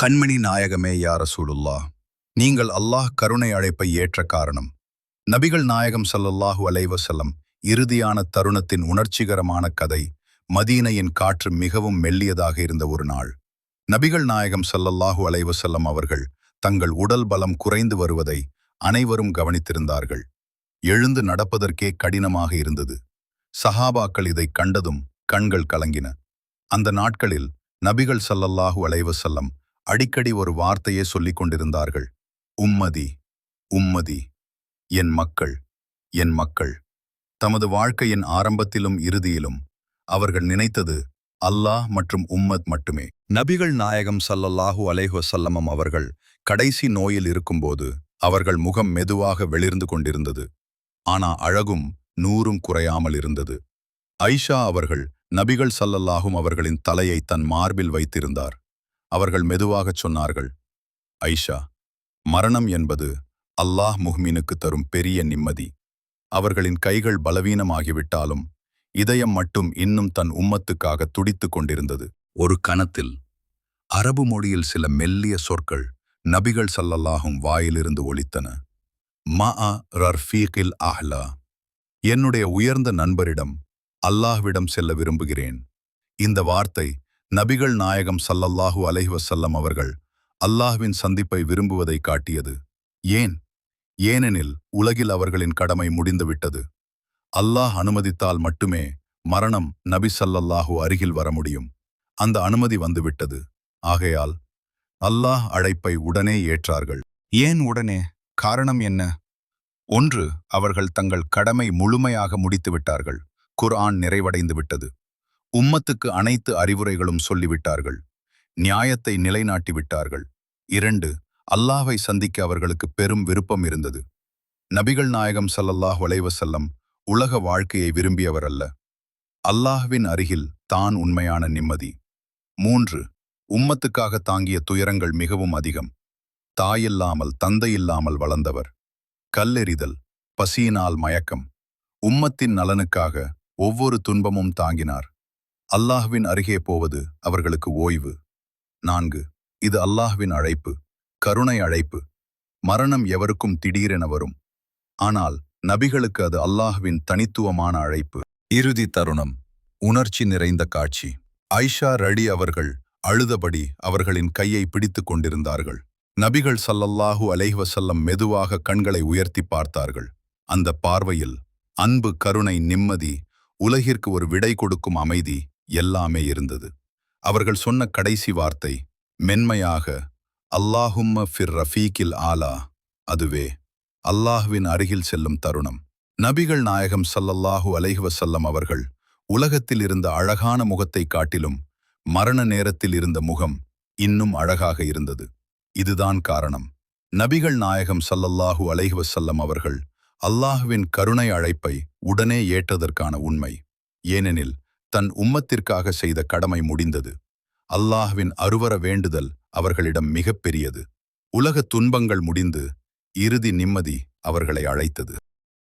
கண்மணி நாயகமே யார சூடுல்லா நீங்கள் அல்லாஹ் கருணை அழைப்பை ஏற்ற காரணம். நபிகள் நாயகம் சல்லல்லாஹு அலைவசல்லம் இறுதியான தருணத்தின் உணர்ச்சிகரமான கதை மதீனையின் காற்று மிகவும் மெல்லியதாக இருந்த ஒரு நாள். நபிகள் நாயகம் சல்லல்லாஹு அலைவசல்லம் அவர்கள் தங்கள் உடல் பலம் குறைந்து வருவதை அனைவரும் கவனித்திருந்தார்கள். எழுந்து நடப்பதற்கே கடினமாக இருந்தது. சஹாபாக்கள் இதை கண்டதும் கண்கள் கலங்கின. அந்த நாட்களில் நபிகள் சல்லல்லாஹு அலைவசல்லம் அடிக்கடி ஒரு வார்த்தையே சொல்லிக் கொண்டிருந்தார்கள். உம்மதி உம்மதி என் மக்கள் என் மக்கள். தமது வாழ்க்கையின் ஆரம்பத்திலும் இறுதியிலும் அவர்கள் நினைத்தது அல்லாஹ் மற்றும் உம்மத் மட்டுமே. நபிகள் நாயகம் சல்லல்லாஹு அலைஹுசல்லமம் அவர்கள் கடைசி நோயில் இருக்கும்போது அவர்கள் முகம் மெதுவாக வெளிர்ந்து கொண்டிருந்தது. ஆனா அழகும் நூறும் குறையாமல் இருந்தது. ஐஷா அவர்கள் நபிகள் சல்லல்லாஹும் அவர்களின் தலையை தன் மார்பில் வைத்திருந்தார். அவர்கள் மெதுவாகச் சொன்னார்கள் ஐஷா மரணம் என்பது அல்லாஹ் முஹ்மீனுக்கு தரும் பெரிய நிம்மதி. அவர்களின் கைகள் பலவீனமாகிவிட்டாலும் இதயம் மட்டும் இன்னும் தன் உம்மத்துக்காக துடித்துக் கொண்டிருந்தது. ஒரு கணத்தில் அரபு மொழியில் சில மெல்லிய சொற்கள் நபிகள் சல்லல்லாஹும் வாயிலிருந்து ஒலித்தன. மா ரர்ஃபீகில் அஹ்லா. என்னுடைய உயர்ந்த நண்பரிடம் அல்லாஹ்விடம் செல்ல விரும்புகிறேன். இந்த வார்த்தை நபிகள் நாயகம் சல்லல்லாஹு அலைஹுவசல்லம் அவர்கள் அல்லாஹ்வின் சந்திப்பை விரும்புவதை காட்டியது. ஏன்? ஏனெனில் உலகில் அவர்களின் கடமை முடிந்துவிட்டது. அல்லாஹ் அனுமதித்தால் மட்டுமே மரணம் நபி சல்லல்லாஹு அருகில் வர முடியும். அந்த அனுமதி வந்துவிட்டது. ஆகையால் அல்லாஹ் அழைப்பை உடனே ஏற்றார்கள். ஏன் உடனே? காரணம் என்ன? ஒன்று அவர்கள் தங்கள் கடமை முழுமையாக முடித்துவிட்டார்கள். குர்ஆன் நிறைவடைந்து விட்டது உம்மத்துக்கு அனைத்து அறிவுரைகளும் சொல்லிவிட்டார்கள். நியாயத்தை நிலைநாட்டி விட்டார்கள் இரண்டு அல்லாஹை சந்திக்க அவர்களுக்கு பெரும் விருப்பம் இருந்தது. நபிகள் நாயகம் சல்லல்லாஹ் வளைவசல்லம் உலக வாழ்க்கையை விரும்பியவர் அல்ல. அல்லாஹ்வின் அருகில் தான் உண்மையான நிம்மதி. மூன்று உம்மத்துக்காக தாங்கிய துயரங்கள் மிகவும் அதிகம். தாயில்லாமல் தந்தையில்லாமல் வளர்ந்தவர். கல்லெறிதல் பசியினால் மயக்கம். உம்மத்தின் நலனுக்காக ஒவ்வொரு துன்பமும் தாங்கினார். அல்லாஹ்வின் அருகே போவது அவர்களுக்கு ஓய்வு. நான்கு. இது அல்லாஹ்வின் அழைப்பு கருணை அழைப்பு. மரணம் எவருக்கும் திடீரென வரும். ஆனால் நபிகளுக்கு அது அல்லாஹ்வின் தனித்துவமான அழைப்பு. இறுதி தருணம். உணர்ச்சி நிறைந்த காட்சி. ஐஷா ரடி அவர்கள் அழுதபடி அவர்களின் கையை பிடித்துக் கொண்டிருந்தார்கள். நபிகள் சல்லல்லாஹு அலைஹ்வசல்லம் மெதுவாக கண்களை உயர்த்தி பார்த்தார்கள். அந்த பார்வையில் அன்பு கருணை நிம்மதி உலகிற்கு ஒரு விடை கொடுக்கும் அமைதி எல்லாமே இருந்தது. அவர்கள் சொன்ன கடைசி வார்த்தை மென்மையாக அல்லாஹும்ம ஃபிர் ரஃபீக்கில் ஆலா அதுவே அல்லாஹுவின் அருகில் செல்லும் தருணம் நபிகள் நாயகம் சல்லல்லாஹு அலைஹுவசல்லம் அவர்கள் உலகத்தில் இருந்த அழகான முகத்தை காட்டிலும் மரண நேரத்தில் இருந்த முகம் இன்னும் அழகாக இருந்தது. இதுதான் காரணம். நபிகள் நாயகம் சல்லல்லாஹு அலைஹுவசல்லம் அவர்கள் அல்லாஹுவின் கருணை அழைப்பை உடனே ஏற்றதற்கான உண்மை ஏனெனில் தன் உம்மத்திற்காக செய்த கடமை முடிந்தது. அல்லாஹ்வின் அருவர வேண்டுதல் அவர்களிடம் மிகப்பெரியது உலக துன்பங்கள் முடிந்து இறுதி நிம்மதி அவர்களை அழைத்தது.